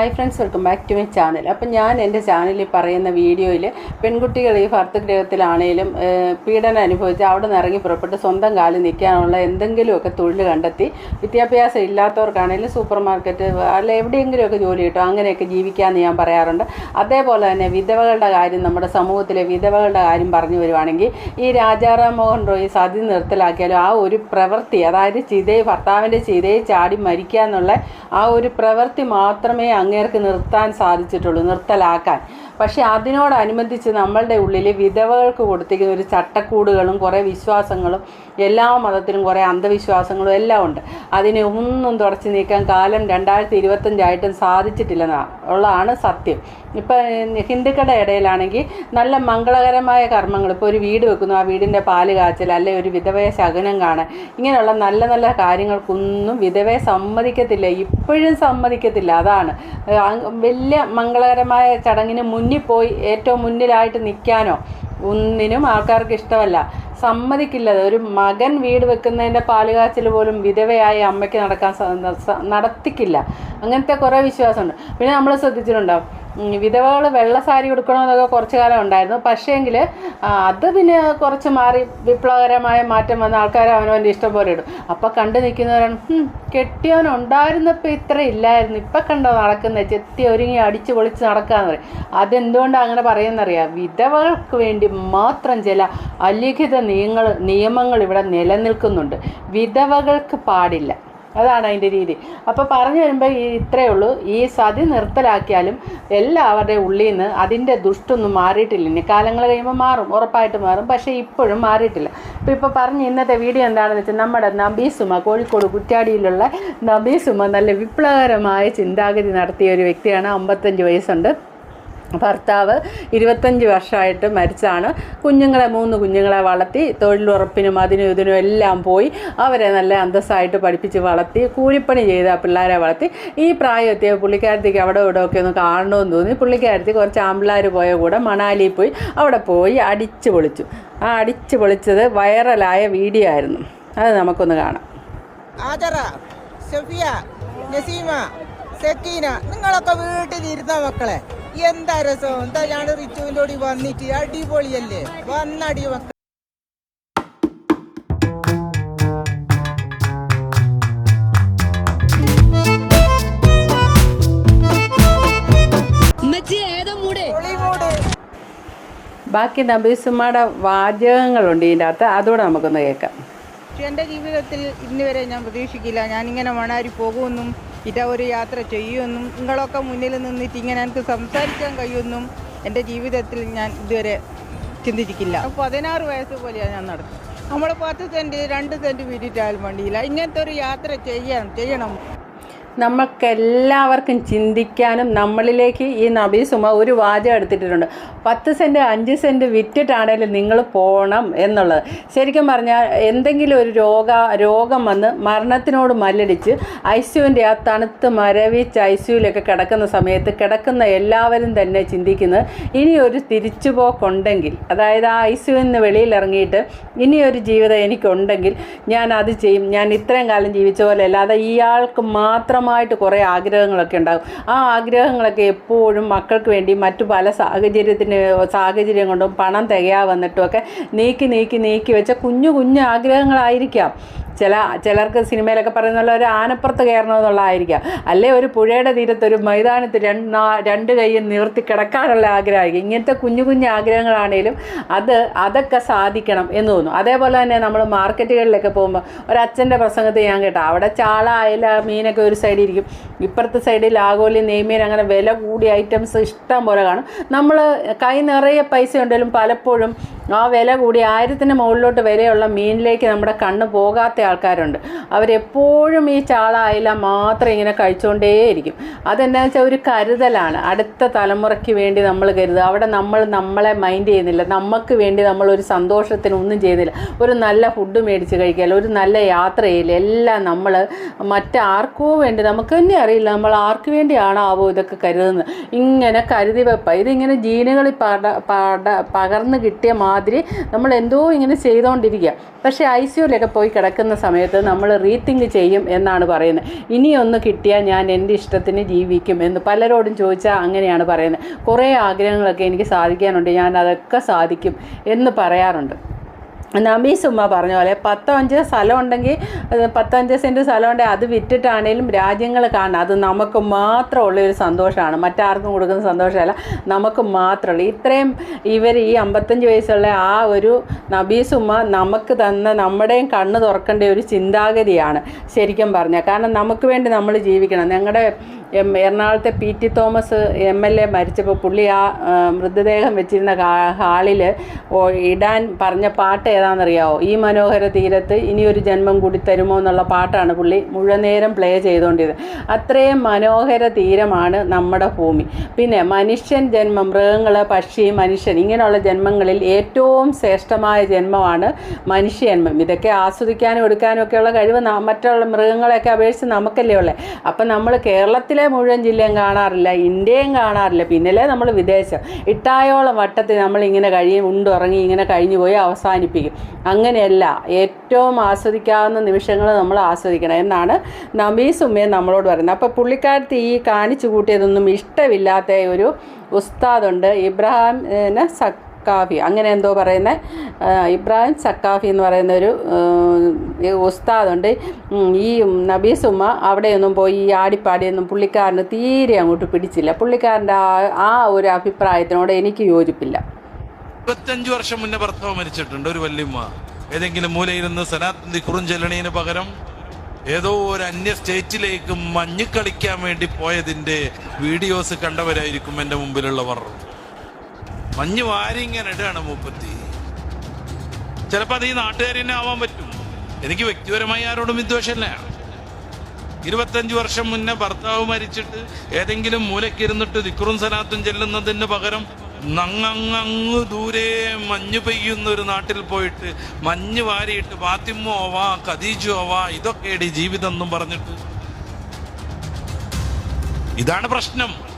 Hi friends welcome back to my channel അപ്പം ഞാൻ എന്റെ ചാനലിൽ പറയുന്ന വീഡിയോയിൽ പെൺകുട്ടികൾ ഈ ഭർത്തഗ്രഹത്തിലാണേലും പീഡനം അനുഭവിച്ച് അവിടെ നിന്ന് ഇറങ്ങി പുറപ്പെട്ട് സ്വന്തം കാലിൽ നിൽക്കാനുള്ള എന്തെങ്കിലുമൊക്കെ തൊഴിൽ കണ്ടെത്തി. വിദ്യാഭ്യാസം ഇല്ലാത്തവർക്കാണേലും സൂപ്പർ മാർക്കറ്റ് അല്ല എവിടെയെങ്കിലുമൊക്കെ ജോലി കിട്ടും അങ്ങനെയൊക്കെ ജീവിക്കാമെന്ന് ഞാൻ പറയാറുണ്ട്. അതേപോലെ തന്നെ വിധവകളുടെ കാര്യം നമ്മുടെ സമൂഹത്തിലെ വിധവകളുടെ കാര്യം പറഞ്ഞു വരുവാണെങ്കിൽ ഈ രാജാറാം മോഹൻ റോയ് സതി നിർത്തലാക്കിയാലും ആ ഒരു പ്രവൃത്തി അതായത് ചിതയെ ഭർത്താവിന്റെ ചിതയെ ചാടി മരിക്കുക എന്നുള്ള ആ ഒരു പ്രവൃത്തി മാത്രമേ അങ്ങേർക്ക് നിർത്താൻ സാധിച്ചിട്ടുള്ളൂ നിർത്തലാക്കാൻ. പക്ഷെ അതിനോടനുബന്ധിച്ച് നമ്മളുടെ ഉള്ളിൽ വിധവകൾക്ക് കൊടുത്തിരിക്കുന്ന ഒരു ചട്ടക്കൂടുകളും കുറേ വിശ്വാസങ്ങളും എല്ലാ മതത്തിലും കുറേ അന്ധവിശ്വാസങ്ങളും എല്ലാം ഉണ്ട്. അതിനെ ഒന്നും തുടച്ചു നീക്കാൻ കാലം രണ്ടായിരത്തി ഇരുപത്തഞ്ചായിട്ടും സാധിച്ചിട്ടില്ലെന്നാ ഉള്ളതാണ് സത്യം. ഇപ്പം ഹിന്ദുക്കളുടെ ഇടയിലാണെങ്കിൽ നല്ല മംഗളകരമായ കർമ്മങ്ങൾ ഇപ്പോൾ ഒരു വീട് വെക്കുന്നു ആ വീടിന്റെ പാൽ കാച്ചൽ അല്ലെ ഒരു വിധവയെ ശകനം കാണാൻ ഇങ്ങനെയുള്ള നല്ല നല്ല കാര്യങ്ങൾക്കൊന്നും വിധവയെ സമ്മതിക്കത്തില്ല ഇപ്പോഴും സമ്മതിക്കത്തില്ല. അതാണ്. വലിയ മംഗളകരമായ ചടങ്ങിന് മുന്നിൽ പോയി ഏറ്റവും മുന്നിലായിട്ട് നിൽക്കാനോ? ഒന്നിനും ആൾക്കാർക്ക് ഇഷ്ടമല്ല. സമ്മതിക്കില്ല ഒരു മകൻ വീട് വെക്കുന്നതിന്റെ പാലുകാച്ചിൽ പോലും വിധവയായ അമ്മയ്ക്ക് നടക്കാൻ നടത്തിക്കില്ല. അങ്ങനത്തെ കുറേ വിശ്വാസമുണ്ട്. പിന്നെ നമ്മൾ ശ്രദ്ധിച്ചിട്ടുണ്ടാവും വിധവകൾ വെള്ള സാരി ഉടുക്കണമെന്നൊക്കെ കുറച്ച് കാലം ഉണ്ടായിരുന്നു. പക്ഷേങ്കിൽ അത് പിന്നെ കുറച്ച് മാറി വിപ്ലവകരമായ മാറ്റം വന്ന ആൾക്കാർ അവനവന്റെ ഇഷ്ടം പോലെ ഇടും. അപ്പോൾ കണ്ടു നിൽക്കുന്നവരാണ് കെട്ടിയവൻ ഉണ്ടായിരുന്നപ്പോൾ ഇത്ര ഇല്ലായിരുന്നു. ഇപ്പം കണ്ടോ നടക്കുന്ന ചെത്തി ഒരുങ്ങി അടിച്ച് പൊളിച്ച് നടക്കാന്ന് പറയും. അതെന്തുകൊണ്ടാണ് അങ്ങനെ പറയുന്നറിയാം? വിധവകൾക്ക് വേണ്ടി മാത്രം ചില അലിഖിത നിയമങ്ങൾ നിയമങ്ങൾ ഇവിടെ നിലനിൽക്കുന്നുണ്ട്. വിധവകൾക്ക് പാടില്ല. അതാണ് അതിന്റെ രീതി. അപ്പോൾ പറഞ്ഞു വരുമ്പോൾ ഈ ഇത്രയേ ഉള്ളൂ. ഈ സതി നിർത്തലാക്കിയാലും എല്ലാവരുടെയും ഉള്ളിൽ നിന്ന് അതിന്റെ ദുഷ്ടൊന്നും മാറിയിട്ടില്ല. ഇനി കാലങ്ങൾ കഴിയുമ്പോൾ മാറും ഉറപ്പായിട്ട് മാറും. പക്ഷേ ഇപ്പോഴും മാറിയിട്ടില്ല. അപ്പോൾ ഇപ്പോൾ പറഞ്ഞ ഇന്നത്തെ വീഡിയോ എന്താണെന്ന് വെച്ചാൽ നമ്മുടെ നബീസുമ കോഴിക്കോട് കുറ്റാടിയിലുള്ള നബീസുമ നല്ല വിപ്ലവകരമായ ചിന്താഗതി നടത്തിയ ഒരു വ്യക്തിയാണ്. അമ്പത്തഞ്ച് വയസ്സുണ്ട്. ഭർത്താവ് ഇരുപത്തഞ്ച് വർഷമായിട്ട് മരിച്ചാണ്. കുഞ്ഞുങ്ങളെ മൂന്ന് കുഞ്ഞുങ്ങളെ വളർത്തി തൊഴിലുറപ്പിനും അതിനും ഇതിനും എല്ലാം പോയി അവരെ നല്ല അന്തസ്സായിട്ട് പഠിപ്പിച്ച് വളർത്തി കൂലിപ്പണി ചെയ്ത പിള്ളേരെ വളർത്തി. ഈ പ്രായത്തെ പുള്ളിക്കാരത്തേക്ക് അവിടെ ഇവിടെ ഒക്കെ ഒന്ന് കാണണമെന്ന് തോന്നി. പുള്ളിക്കാരത്തി കുറച്ച് ആമ്പിള്ളേർ പോയ കൂടെ മണാലിയിൽ പോയി. അവിടെ പോയി അടിച്ച് പൊളിച്ചു. ആ അടിച്ച് പൊളിച്ചത് വൈറലായ വീഡിയോ ആയിരുന്നു. അത് നമുക്കൊന്ന് കാണാം. നസീമ നിങ്ങളൊക്കെ വീട്ടിലിരുന്ന മക്കളെ. എന്താ രസം? എന്താ ഞാൻ റിച്ചുവിന്റെ കൂടി വന്നിട്ട്? അടിപൊളിയല്ലേ? വന്നടി വെക്ക ബാക്കി നബീസുമ്മയുടെ വാചകങ്ങളുണ്ട് ഇതിന്റെ അകത്ത്. അതുകൂടെ നമുക്കൊന്ന് കേൾക്കാം. എന്റെ ജീവിതത്തിൽ ഇന്ന് വരെ ഞാൻ പ്രതീക്ഷിക്കില്ല. ഞാനിങ്ങനെ മണാരി പോകുമെന്നും ഇതാ ഒരു യാത്ര ചെയ്യുമെന്നും നിങ്ങളൊക്കെ മുന്നിൽ നിന്നിട്ട് ഇങ്ങനെ എനിക്ക് സംസാരിക്കാൻ കഴിയുമെന്നും എന്റെ ജീവിതത്തിൽ ഞാൻ ഇതുവരെ ചിന്തിച്ചിട്ടില്ല. പതിനാറ് വയസ്സ് പോലെയാണ് ഞാൻ നടക്കുന്നത്. നമ്മൾ പത്ത് സെന്റ് രണ്ട് സെന്റ് വീട്ടിട്ടാലും വണ്ടിയില്ല. ഇങ്ങനത്തെ ഒരു യാത്ര ചെയ്യാൻ ചെയ്യണം. നമുക്കെല്ലാവർക്കും ചിന്തിക്കാനും നമ്മളിലേക്ക് ഈ നബീസുമ ഒരു വാചകം എടുത്തിട്ടുണ്ട് പത്ത് സെന്റ് അഞ്ച് സെന്റ് വിറ്റിട്ടാണേലും നിങ്ങൾ പോകണം എന്നുള്ളത്. ശരിക്കും പറഞ്ഞാൽ എന്തെങ്കിലും ഒരു രോഗ രോഗം വന്ന് മരണത്തിനോട് മല്ലടിച്ച് ഐസ്യുവിന്റെ ആ തണുത്ത് മരവിച്ച് ഐസ്യുവിലൊക്കെ കിടക്കുന്ന സമയത്ത് കിടക്കുന്ന എല്ലാവരും തന്നെ ചിന്തിക്കുന്നത് ഇനി ഒരു തിരിച്ചുപോക്കുണ്ടെങ്കിൽ അതായത് ആ ഐസ്യുവിൽ നിന്ന് വെളിയിലിറങ്ങിയിട്ട് ഒരു ജീവിതം എനിക്കുണ്ടെങ്കിൽ ഞാൻ അത് ചെയ്യും. ഞാൻ ഇത്രയും കാലം ജീവിച്ച പോലെ അല്ലാതെ ഇയാൾക്ക് മാത്രമായിട്ട് കുറേ ആഗ്രഹങ്ങളൊക്കെ ഉണ്ടാകും. ആ ആഗ്രഹങ്ങളൊക്കെ എപ്പോഴും മക്കൾക്ക് വേണ്ടി മറ്റു പല സാഹചര്യത്തിന് സാഹചര്യം കൊണ്ടും പണം തികയാ വന്നിട്ടും ഒക്കെ നീക്കി നീക്കി നീക്കി വെച്ച കുഞ്ഞു കുഞ്ഞു ആഗ്രഹങ്ങളായിരിക്കാം. ചില ചിലർക്ക് സിനിമയിലൊക്കെ പറയുന്ന ഒരു ആനപ്പുറത്ത് കയറണമെന്നുള്ളതായിരിക്കാം. അല്ലേ ഒരു പുഴയുടെ തീരത്ത് ഒരു മൈതാനത്ത് രണ്ട് രണ്ട് കൈയും നിവർത്തി കിടക്കാനുള്ള ആഗ്രഹമായിരിക്കും. ഇങ്ങനത്തെ കുഞ്ഞു കുഞ്ഞു ആഗ്രഹങ്ങളാണേലും അത് അതൊക്കെ സാധിക്കണം എന്ന് തോന്നുന്നു അതേപോലെ തന്നെ നമ്മൾ മാർക്കറ്റുകളിലൊക്കെ പോകുമ്പോൾ ഒരച്ഛന്റെ പ്രസംഗത്തിൽ ഞാൻ കേട്ടോ. അവിടെ ചാള അയല മീനൊക്കെ ഒരു സൈഡിൽ ഇരിക്കും ഇപ്പുറത്തെ സൈഡിൽ ആഗോലി നെയ്മീൻ അങ്ങനെ വില കൂടിയ ഐറ്റംസ് ഇഷ്ടം പോലെ കാണും. നമ്മൾ കൈ നിറയെ പൈസ ഉണ്ടെങ്കിലും പലപ്പോഴും ആ വില കൂടി ആയിരത്തിന് മുകളിലോട്ട് വിലയുള്ള മീനിലേക്ക് നമ്മുടെ കണ്ണ് പോകാത്ത ആൾക്കാരുണ്ട്. അവരെപ്പോഴും ഈ ചാള അയില മാത്രം ഇങ്ങനെ കഴിച്ചുകൊണ്ടേയിരിക്കും അതെന്താണെന്ന് വെച്ചാൽ ഒരു കരുതലാണ്. അടുത്ത തലമുറയ്ക്ക് വേണ്ടി നമ്മൾ കരുതുക. അവിടെ നമ്മൾ നമ്മളെ മൈൻഡ് ചെയ്യുന്നില്ല. നമുക്ക് വേണ്ടി നമ്മൾ ഒരു സന്തോഷത്തിന് ഒന്നും ചെയ്യുന്നില്ല. ഒരു നല്ല ഫുഡ് മേടിച്ച് കഴിക്കുക ഒരു നല്ല യാത്ര ചെയ്യില്ല എല്ലാം നമ്മൾ മറ്റാർക്കോ വേണ്ടി നമുക്ക് തന്നെ അറിയില്ല. നമ്മൾ ആർക്ക് വേണ്ടിയാണോ ആവോ ഇതൊക്കെ കരുതുന്നത്. ഇങ്ങനെ കരുതി വെപ്പ. ഇതിങ്ങനെ ജീനുകളിൽ പട പട പകർന്ന് കിട്ടിയ മാതിരി നമ്മൾ എന്തോ ഇങ്ങനെ ചെയ്തുകൊണ്ടിരിക്കുക പക്ഷേ ഐ സിയുലൊക്കെ പോയി കിടക്കുന്ന സമയത്ത് നമ്മൾ റീത്തിങ് ചെയ്യും എന്നാണ് പറയുന്നത്. ഇനിയൊന്ന് കിട്ടിയാൽ ഞാൻ എന്റെ ഇഷ്ടത്തിന് ജീവിക്കും എന്ന് പലരോടും ചോദിച്ചാൽ അങ്ങനെയാണ് പറയുന്നത്. കുറേ ആഗ്രഹങ്ങളൊക്കെ എനിക്ക് സാധിക്കാനുണ്ട്. ഞാൻ അതൊക്കെ സാധിക്കും എന്ന് പറയാറുണ്ട്. നമീസ് ഉമ്മ പറഞ്ഞ പോലെ പത്തോ അഞ്ച് സ്ഥലം ഉണ്ടെങ്കിൽ പത്തോ പത്തഞ്ച് സെന്റ് സ്ഥലം ഉണ്ടെങ്കിൽ അത് വിറ്റിട്ടാണേലും രാജ്യങ്ങൾ കാണണം അത് നമുക്ക് മാത്രമുള്ള ഒരു സന്തോഷമാണ്. മറ്റാർക്കും കൊടുക്കുന്ന സന്തോഷമല്ല. നമുക്ക് മാത്രമുള്ള ഇത്രയും ഇവർ ഈ അമ്പത്തഞ്ച് വയസ്സുള്ള ആ ഒരു നബീസ് ഉമ്മ നമുക്ക് തന്ന നമ്മുടെയും കണ്ണ് തുറക്കേണ്ട ഒരു ചിന്താഗതിയാണ് ശരിക്കും പറഞ്ഞാൽ. കാരണം നമുക്ക് വേണ്ടി നമ്മൾ ജീവിക്കണം. ഞങ്ങളുടെ എം എറണാകുളത്തെ P T Thomas M L A മരിച്ചപ്പോൾ പുള്ളി ആ മൃതദേഹം വെച്ചിരുന്ന ഹാളിൽ ഇടാൻ പറഞ്ഞ പാട്ട് ഏതാണെന്നറിയാവോ? ഈ മനോഹര തീരത്ത് ഇനിയൊരു ജന്മം കൂടി തരുമോ എന്നുള്ള പാട്ടാണ് പുള്ളി മുഴുവൻ നേരം പ്ലേ ചെയ്തുകൊണ്ടിരുന്നത് അത്രയും മനോഹര തീരമാണ് നമ്മുടെ ഭൂമി. പിന്നെ മനുഷ്യൻ ജന്മം മൃഗങ്ങൾ പക്ഷി മനുഷ്യൻ ഇങ്ങനെയുള്ള ജന്മങ്ങളിൽ ഏറ്റവും ശ്രേഷ്ഠമായ ജന്മമാണ് മനുഷ്യജന്മം. ഇതൊക്കെ ആസ്വദിക്കാനും എടുക്കാനും ഒക്കെയുള്ള കഴിവ് മറ്റുള്ള മൃഗങ്ങളെയൊക്കെ അപേക്ഷിച്ച് നമുക്കല്ലേ ഉള്ളത് അപ്പം നമ്മൾ കേരളത്തിലെ മുഴുവൻ ജില്ലയും കാണാറില്ല ഇന്ത്യയും കാണാറില്ല. പിന്നല്ലേ നമ്മൾ വിദേശം. ഇട്ടായോളം വട്ടത്തിൽ നമ്മൾ ഇങ്ങനെ കഴിയും ഉണ്ടുറങ്ങി ഇങ്ങനെ കഴിഞ്ഞു പോയി അവസാനിപ്പിക്കും. അങ്ങനെയല്ല ഏറ്റവും ആസ്വദിക്കാവുന്ന നിമിഷങ്ങൾ നമ്മൾ ആസ്വദിക്കണം എന്നാണ് നബീസ് ഉമ്മയും നമ്മളോട് പറയുന്നത്. അപ്പോൾ പുള്ളിക്കാരത്തി ഈ കാണിച്ചു കൂട്ടിയതൊന്നും ഇഷ്ടമില്ലാത്ത ഒരു ഉസ്താദുണ്ട് ഇബ്രാഹിം ഏ, സക്കാഫി. അങ്ങനെ എന്തോ പറയുന്ന ഇബ്രാഹിം സക്കാഫി എന്ന് പറയുന്ന ഒരു ഉസ്താദുണ്ട്. ഈ നബീസ് ഉമ്മ അവിടെയൊന്നും പോയി ഈ ആടിപ്പാടിയൊന്നും പുള്ളിക്കാരന് തീരെ അങ്ങോട്ട് പിടിച്ചില്ല. പുള്ളിക്കാരന്റെ ആ ഒരു അഭിപ്രായത്തിനോട് എനിക്ക് യോജിപ്പില്ല. ഇരുപത്തഞ്ചു വർഷം മുന്നേ ഭർത്താവ് മരിച്ചിട്ടുണ്ട് ഒരു വല്യമ്മ. ഏതെങ്കിലും മൂലയിരുന്ന് സനാത്തിന്റെ കുറുഞ്ചെല്ലണീന് പകരം ഏതോ ഒരു അന്യ സ്റ്റേറ്റിലേക്ക് മഞ്ഞ് കളിക്കാൻ വേണ്ടി പോയതിന്റെ വീഡിയോസ് കണ്ടവരായിരിക്കും എന്റെ മുമ്പിലുള്ളവർ. മഞ്ഞ് വാരി ഇങ്ങനെ ഇടുകയാണ് മൂപ്പത്തി. ചിലപ്പോ അത് ഈ നാട്ടുകാരി തന്നെ ആവാൻ പറ്റും. എനിക്ക് വ്യക്തിപരമായി ആരോടും വിദ്വേഷമല്ല. ഇരുപത്തഞ്ച് വർഷം മുന്നേ ഭർത്താവ് മരിച്ചിട്ട് ഏതെങ്കിലും മൂലക്കിരുന്നിട്ട് ദിക്റും സനാത്തും ചെല്ലുന്നതിന് പകരം നങ്ങങ്ങ് ദൂരെ മഞ്ഞ് പെയ്യുന്ന ഒരു നാട്ടിൽ പോയിട്ട് മഞ്ഞ് വാരിയിട്ട് ഫാത്തിമോ ആവാ ഖദീജു ആവാ ഇതൊക്കെയാണ് ഈ ജീവിതം എന്നും പറഞ്ഞിട്ട്. ഇതാണ് പ്രശ്നം.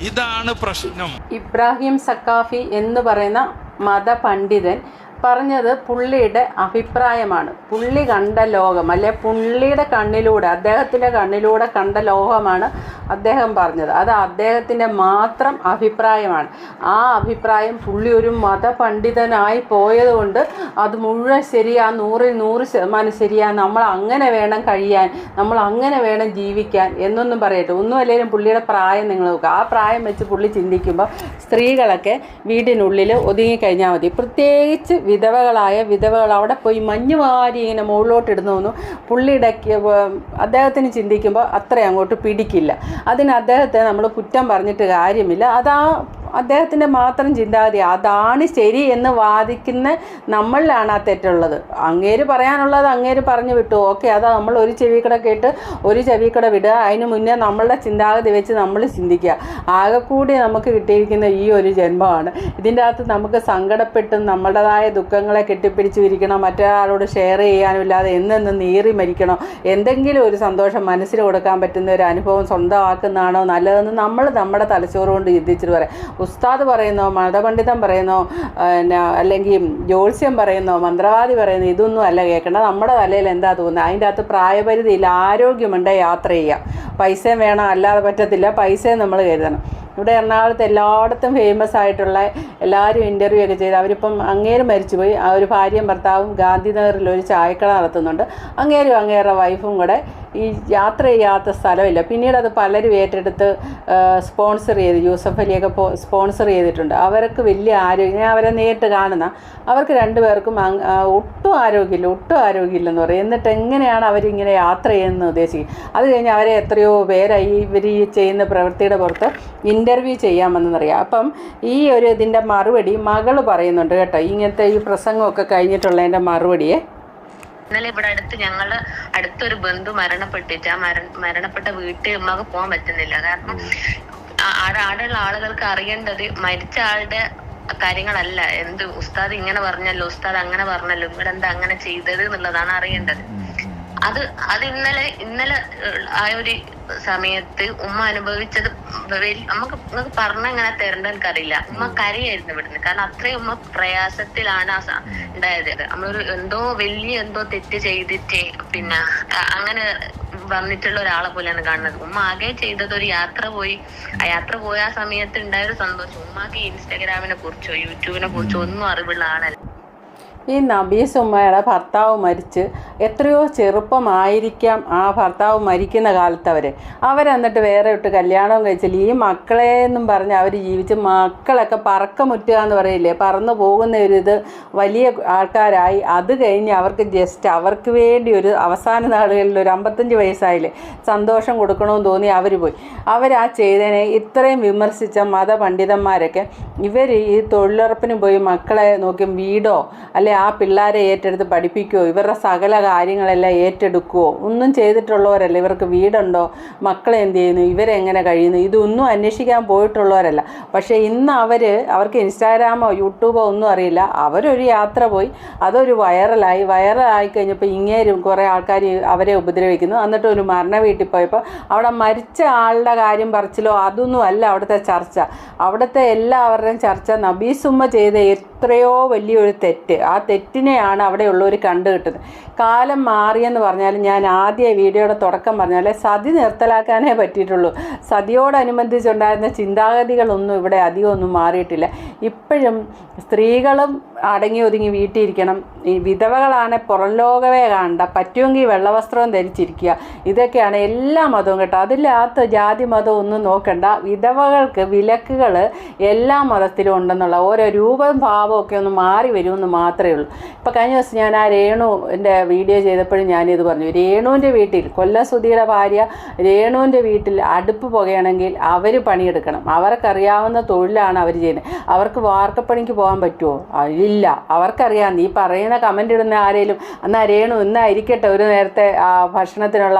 ഇതാണ് പ്രശ്നം. ഇബ്രാഹിം സക്കാഫി എന്ന് പറയുന്ന മതപണ്ഡിതൻ പറഞ്ഞത് പുള്ളിയുടെ അഭിപ്രായമാണ്. പുള്ളി കണ്ട ലോകം അല്ലെ പുള്ളിയുടെ കണ്ണിലൂടെ അദ്ദേഹത്തിന്റെ കണ്ണിലൂടെ കണ്ട ലോകമാണ് അദ്ദേഹം പറഞ്ഞത്. അത് അദ്ദേഹത്തിന്റെ മാത്രം അഭിപ്രായമാണ്. ആ അഭിപ്രായം പുള്ളി ഒരു മതപണ്ഡിതനായി പോയതുകൊണ്ട് അത് മുഴുവൻ ശരിയാ നൂറിൽ നൂറ് ശതമാനം ശരിയാ നമ്മൾ അങ്ങനെ വേണം കഴിയാൻ നമ്മൾ അങ്ങനെ വേണം ജീവിക്കാൻ എന്നൊന്നും പറയട്ടെ ഒന്നും അല്ലെങ്കിലും പുള്ളിയുടെ പ്രായം നിങ്ങൾ നോക്കുക. ആ പ്രായം വെച്ച് പുള്ളി ചിന്തിക്കുമ്പോൾ സ്ത്രീകളൊക്കെ വീടിനുള്ളിൽ ഒതുങ്ങിക്കഴിഞ്ഞാൽ മതി. പ്രത്യേകിച്ച് വിധവകളായ വിധവകൾ അവിടെ പോയി മഞ്ഞ് ഇങ്ങനെ മുകളിലോട്ട് ഇടുന്നു പുള്ളിയുടെ അദ്ദേഹത്തിന് ചിന്തിക്കുമ്പോൾ അത്ര അങ്ങോട്ട് പിടിക്കില്ല. അതിന് അദ്ദേഹത്തെ നമ്മൾ കുറ്റം പറഞ്ഞിട്ട് കാര്യമില്ല. അതാ അദ്ദേഹത്തിന്റെ മാത്രം ചിന്താഗതി അതാണ് ശരി എന്ന് വാദിക്കുന്ന നമ്മളിലാണ് ആ തെറ്റുള്ളത്. അങ്ങേര് പറയാനുള്ളത് അങ്ങേര് പറഞ്ഞു വിട്ടു. ഓക്കെ അതാ നമ്മൾ ഒരു ചെവി കൂടെ കേട്ട് ഒരു ചെവി കൂടെ വിടുക. അതിന് മുന്നേ നമ്മളുടെ ചിന്താഗതി വെച്ച് നമ്മൾ ചിന്തിക്കുക. ആകെക്കൂടി നമുക്ക് കിട്ടിയിരിക്കുന്ന ഈ ഒരു ജന്മമാണ്. ഇതിന്റെ അകത്ത് നമുക്ക് സങ്കടപ്പെട്ട് നമ്മളുടേതായ ദുഃഖങ്ങളെ കെട്ടിപ്പിടിച്ച് ഇരിക്കണം മറ്റൊരാളോട് ഷെയർ ചെയ്യാനുമില്ലാതെ എന്നെന്ന് നീറി മരിക്കണം. എന്തെങ്കിലും ഒരു സന്തോഷം മനസ്സിൽ കൊടുക്കാൻ പറ്റുന്ന ഒരു അനുഭവം സ്വന്തമാക്കുന്നതാണോ നല്ലതെന്ന് നമ്മൾ നമ്മുടെ തലച്ചോറ് കൊണ്ട് ചിന്തിച്ചിട്ട് പറയാം ഉസ്താദ് പറയുന്നോ മതപണ്ഡിതം പറയുന്നോ പിന്നെ അല്ലെങ്കിൽ ജ്യോത്സ്യം പറയുന്നോ മന്ത്രവാദി പറയുന്നോ ഇതൊന്നും അല്ല കേൾക്കേണ്ടത് നമ്മുടെ തലയിൽ എന്താ തോന്നുന്നത് അതിന്റെ അകത്ത് പ്രായപരിധിയില്ല ആരോഗ്യമുണ്ട് യാത്ര ചെയ്യാം പൈസയും വേണം അല്ലാതെ പറ്റത്തില്ല. പൈസയും നമ്മൾ കരുതണം. ഇവിടെ എറണാകുളത്ത് എല്ലായിടത്തും ഫേമസ് ആയിട്ടുള്ള എല്ലാവരും ഇന്റർവ്യൂ ഒക്കെ ചെയ്ത് അവരിപ്പം അങ്ങേര് മരിച്ചുപോയി. ആ ഒരു ഭാര്യയും ഭർത്താവും ഗാന്ധിനഗറിൽ ഒരു ചായക്കട നടത്തുന്നുണ്ട്. അങ്ങേരും അങ്ങേരുടെ വൈഫും കൂടെ ഈ യാത്ര ചെയ്യാത്ത സ്ഥലമില്ല. പിന്നീട് അത് പലരും ഏറ്റെടുത്ത് സ്പോൺസർ ചെയ്ത് യൂസഫ് അലിയൊക്കെ സ്പോൺസർ ചെയ്തിട്ടുണ്ട്. അവർക്ക് വലിയ ആരോഗ്യം ഞാൻ അവരെ നേരിട്ട് കാണുന്ന അവർക്ക് രണ്ടുപേർക്കും ഒട്ടും ആരോഗ്യമില്ല ഒട്ടും ആരോഗ്യമില്ലെന്ന് പറയും. എന്നിട്ട് എങ്ങനെയാണ് അവരിങ്ങനെ യാത്ര ചെയ്യുന്നത് ഉദ്ദേശിക്കുന്നത്? അത് കഴിഞ്ഞ് അവരെ എത്രയോ പേരായി. ഇവർ ഈ ചെയ്യുന്ന പ്രവൃത്തിയുടെ പുറത്ത് ഇന്റർവ്യൂ ചെയ്യാമെന്നറിയാം. അപ്പം ഈ ഒരു ഇതിന്റെ മറുപടി മകൾ പറയുന്നുണ്ട് കേട്ടോ. ഇങ്ങനത്തെ ഈ പ്രസംഗമൊക്കെ കഴിഞ്ഞിട്ടുള്ളതിന്റെ മറുപടിയെ. ഇന്നലെ ഇവിടെ അടുത്ത് ഞങ്ങളുടെ അടുത്തൊരു ബന്ധു മരണപ്പെട്ടിട്ട് ആ മര മരണപ്പെട്ട വീട്ടിൽ ഉമ്മക്ക് പോകാൻ പറ്റുന്നില്ല. കാരണം ആടെയുള്ള ആളുകൾക്ക് അറിയേണ്ടത് മരിച്ച ആളുടെ കാര്യങ്ങളല്ല. എന്ത് ഉസ്താദ് ഇങ്ങനെ പറഞ്ഞല്ലോ ഉസ്താദ് അങ്ങനെ പറഞ്ഞല്ലോ ഇവിടെ എന്താ അങ്ങനെ ചെയ്തത് എന്നുള്ളതാണ് അറിയേണ്ടത്. അത് അത് ഇന്നലെ ഇന്നലെ ആ ഒരു സമയത്ത് ഉമ്മ അനുഭവിച്ചത് നമുക്ക് നമുക്ക് പറഞ്ഞ എങ്ങനെ തരണ്ട എനിക്കറിയില്ല. ഉമ്മ കരയായിരുന്നു ഇവിടുന്ന്. കാരണം അത്രയും ഉമ്മ പ്രയാസത്തിലാണ് ആ ഉണ്ടായത്. നമ്മളൊരു എന്തോ വലിയ എന്തോ തെറ്റ് ചെയ്തിട്ട് പിന്നെ അങ്ങനെ വന്നിട്ടുള്ള ഒരാളെ പോലെയാണ് കാണുന്നത്. ഉമ്മ ആകെ ചെയ്തത് ഒരു യാത്ര പോയി. ആ യാത്ര പോയ ആ സമയത്ത് ഉണ്ടായ ഒരു സന്തോഷം. ഉമ്മാക്ക് ഇൻസ്റ്റാഗ്രാമിനെ കുറിച്ചോ യൂട്യൂബിനെ കുറിച്ചോ ഒന്നും അറിവുള്ള ആളല്ല. ഈ നബീസ് ഉമ്മയുടെ ഭർത്താവ് മരിച്ച് എത്രയോ ചെറുപ്പമായിരിക്കാം ആ ഭർത്താവ് മരിക്കുന്ന കാലത്ത് അവർ അവരെന്നിട്ട് വേറെ ഇട്ട് കല്യാണവും കഴിച്ചില്ല. ഈ മക്കളെ എന്നും പറഞ്ഞ് അവർ ജീവിച്ച് മക്കളൊക്കെ പറക്കമുറ്റുക എന്ന് പറയില്ലേ? പറന്നു പോകുന്ന ഒരു ഇത് വലിയ ആൾക്കാരായി. അത് കഴിഞ്ഞ് അവർക്ക് ജസ്റ്റ് അവർക്ക് വേണ്ടി ഒരു അവസാന നാളുകളിൽ ഒരു അമ്പത്തഞ്ച് വയസ്സായില്ലേ? സന്തോഷം കൊടുക്കണമെന്ന് തോന്നി അവർ പോയി. അവരാ ചെയ്തതിനെ ഇത്രയും വിമർശിച്ച മതപണ്ഡിതന്മാരൊക്കെ ഇവർ ഈ തൊഴിലുറപ്പിന് പോയി മക്കളെ നോക്കി വീടോ അല്ലെ ആ പിള്ളേരെ ഏറ്റെടുത്ത് പഠിപ്പിക്കുമോ ഇവരുടെ സകല കാര്യങ്ങളെല്ലാം ഏറ്റെടുക്കുമോ ഒന്നും ചെയ്തിട്ടുള്ളവരല്ല. ഇവർക്ക് വീടുണ്ടോ? മക്കളെ എന്ത് ചെയ്യുന്നു? ഇവരെങ്ങനെ കഴിയുന്നു? ഇതൊന്നും അന്വേഷിക്കാൻ പോയിട്ടുള്ളവരല്ല. പക്ഷേ ഇന്ന് അവർ അവർക്ക് ഇൻസ്റ്റാഗ്രാമോ യൂട്യൂബോ ഒന്നും അറിയില്ല. അവരൊരു യാത്ര പോയി അതൊരു വൈറലായി. വൈറലായി കഴിഞ്ഞപ്പോൾ ഇങ്ങേരും കുറേ ആൾക്കാർ അവരെ ഉപദ്രവിക്കുന്നു. എന്നിട്ട് ഒരു മരണ വീട്ടിൽ പോയപ്പോൾ അവിടെ മരിച്ച ആളുടെ കാര്യം പറച്ചിലോ അതൊന്നും അല്ല അവിടുത്തെ ചർച്ച. അവിടുത്തെ എല്ലാവരുടെയും ചർച്ച നബീസുമ്മ ചെയ്ത എത്രയോ വലിയൊരു തെറ്റ്. ആ തെറ്റിനെയാണ് അവിടെയുള്ളവർ കണ്ടു കിട്ടുന്നത് കാലം മാറിയെന്ന് പറഞ്ഞാൽ ഞാൻ ആദ്യ വീഡിയോയുടെ തുടക്കം പറഞ്ഞാൽ സതി നിർത്തലാക്കാനേ പറ്റിയിട്ടുള്ളൂ. സതിയോടനുബന്ധിച്ചുണ്ടായിരുന്ന ചിന്താഗതികളൊന്നും ഇവിടെ അധികമൊന്നും മാറിയിട്ടില്ല. ഇപ്പോഴും സ്ത്രീകളും അടങ്ങി ഒതുങ്ങി വീട്ടിയിരിക്കണം. ഈ വിധവകളാണ് പുറം ലോകമേ കാണണ്ട. പറ്റുമെങ്കിൽ വെള്ളവസ്ത്രവും ധരിച്ചിരിക്കുക. ഇതൊക്കെയാണ് എല്ലാ മതവും കേട്ടോ. അതില്ലാത്ത ജാതി മതം ഒന്നും നോക്കണ്ട. വിധവകൾക്ക് വിലക്കുകൾ എല്ലാ മതത്തിലും ഉണ്ടെന്നുള്ള ഓരോ രൂപം ഭാവവും ഒക്കെ ഒന്ന് മാറി വരുമെന്ന് മാത്രമേ ഉള്ളൂ. ഇപ്പം കഴിഞ്ഞ ദിവസം ഞാൻ ആ രേണുവിന്റെ വീഡിയോ ചെയ്തപ്പോഴും ഞാനിത് പറഞ്ഞു. രേണുവിന്റെ വീട്ടിൽ കൊല്ലസുധിയുടെ ഭാര്യ രേണുവിന്റെ വീട്ടിൽ അടുപ്പ് പുകയാണെങ്കിൽ അവർ പണിയെടുക്കണം. അവർക്കറിയാവുന്ന തൊഴിലാണ് അവർ ചെയ്യുന്നത്. അവർക്ക് വാർക്കപ്പണിക്ക് പോകാൻ പറ്റുമോ? ഇല്ല. അവർക്കറിയാം. നീ പറയുന്ന കമന്റ് ഇടുന്ന ആരെങ്കിലും എന്നാൽ രേണു ഇന്നായിരിക്കട്ടെ ഒരു നേരത്തെ ഭക്ഷണത്തിനുള്ള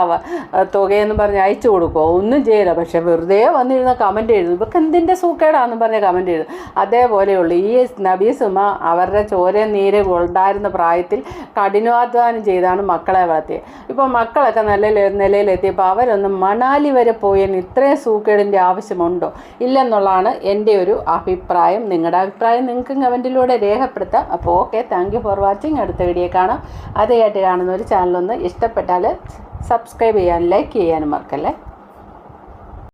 തുകയെന്ന് പറഞ്ഞ് അയച്ചു കൊടുക്കുമോ ഒന്നും ചെയ്യില്ല. പക്ഷെ വെറുതെ വന്നിരുന്ന കമന്റ് എഴുതും ഇവർക്ക് എന്തിന്റെ സൂക്കേടാന്ന് പറഞ്ഞ കമന്റ് എഴുതും അതേപോലെയുള്ളൂ. ഈ നബീസുമ അവരുടെ ചോര നീര് ഉണ്ടായിരുന്ന പ്രായത്തിൽ കഠിനാധ്വാനം ചെയ്താണ് മക്കളെ വളർത്തിയത് ഇപ്പോൾ മക്കളൊക്കെ നല്ല നിലയിലെത്തിയപ്പോൾ അവരൊന്ന് മണാലി വരെ പോയതിന് ഇത്രയും സൂക്കേടിന്റെ ആവശ്യമുണ്ടോ? ഇല്ലെന്നുള്ളതാണ് എന്റെ ഒരു അഭിപ്രായം. നിങ്ങളുടെ അഭിപ്രായം നിങ്ങൾക്ക് കമന്റിലൂടെ രേഖപ്പെടുത്താം. അപ്പോൾ ഓക്കെ താങ്ക് ഫോർ വാച്ചിങ് അടുത്ത വീഡിയോ കാണാം. അതായിട്ട് കാണുന്ന ഒരു ചാനലൊന്ന് ഇഷ്ടപ്പെട്ടാൽ സബ്സ്ക്രൈബ് ചെയ്യാനും ലൈക്ക് ചെയ്യാനും മറക്കല്ലേ?